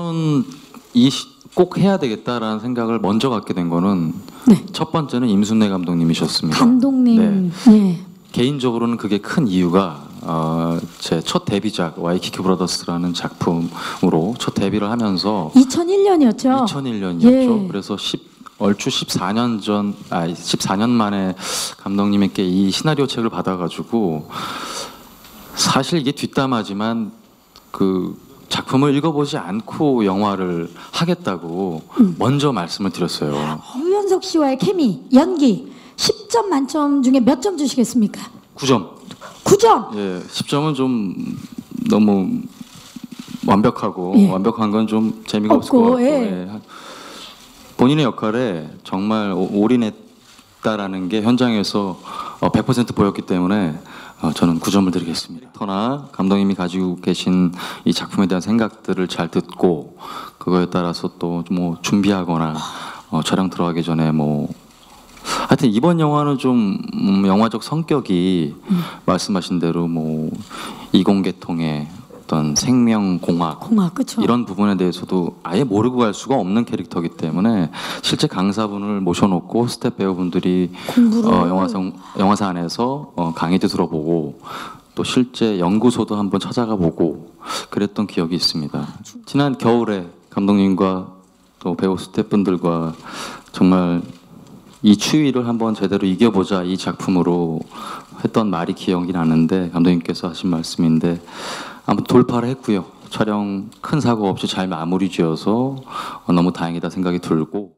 우선은 이꼭 해야 되겠다라는 생각을 먼저 갖게 된 거는 네. 첫 번째는 임순례 감독님이셨습니다. 감독님. 네. 개인적으로는 그게 큰 이유가 어, 제 첫 데뷔작 와이키키 브라더스라는 작품으로 첫 데뷔를 하면서 2001년이었죠. 2001년이었죠. 예. 그래서 10, 얼추 14년 전, 아 14년 만에 감독님께 이 시나리오 책을 받아가지고 사실 이게 뒷담화지만 그 작품을 읽어보지 않고 영화를 하겠다고 음. 먼저 말씀을 드렸어요. 허윤석 씨와의 케미, 연기 10점 만점 중에 몇 점 주시겠습니까? 9점. 9점. 예, 10점은 좀 너무 완벽하고 예. 완벽한 건 좀 재미가 없을 없고, 것 같고 예. 예. 본인의 역할에 정말 오- 올인했다라는 게 현장에서 어, 100% 보였기 때문에 어, 저는 9점을 드리겠습니다. 터나 감독님이 가지고 계신 이 작품에 대한 생각들을 잘 듣고 그거에 따라서 또 뭐 준비하거나 어, 촬영 들어가기 전에 뭐 하여튼 이번 영화는 좀 음, 영화적 성격이 말씀하신 대로 뭐 이공계통의 어떤 생명 공학 공학 그렇죠. 이런 부분에 대해서도 아예 모르고 갈 수가 없는 캐릭터이기 때문에 실제 강사분을 모셔놓고 스텝 배우분들이 어, 영화사 영화사 안에서 어, 강의도 들어보고 또 실제 연구소도 한번 찾아가 보고 그랬던 기억이 있습니다. 지난 겨울에 감독님과 또 배우 스태프분들과 정말 이 추위를 한번 제대로 이겨보자 이 작품으로 했던 말이 기억이 나는데 감독님께서 하신 말씀인데 아무튼 돌파를 했고요. 촬영 큰 사고 없이 잘 마무리 지어서 어, 너무 다행이다 생각이 들고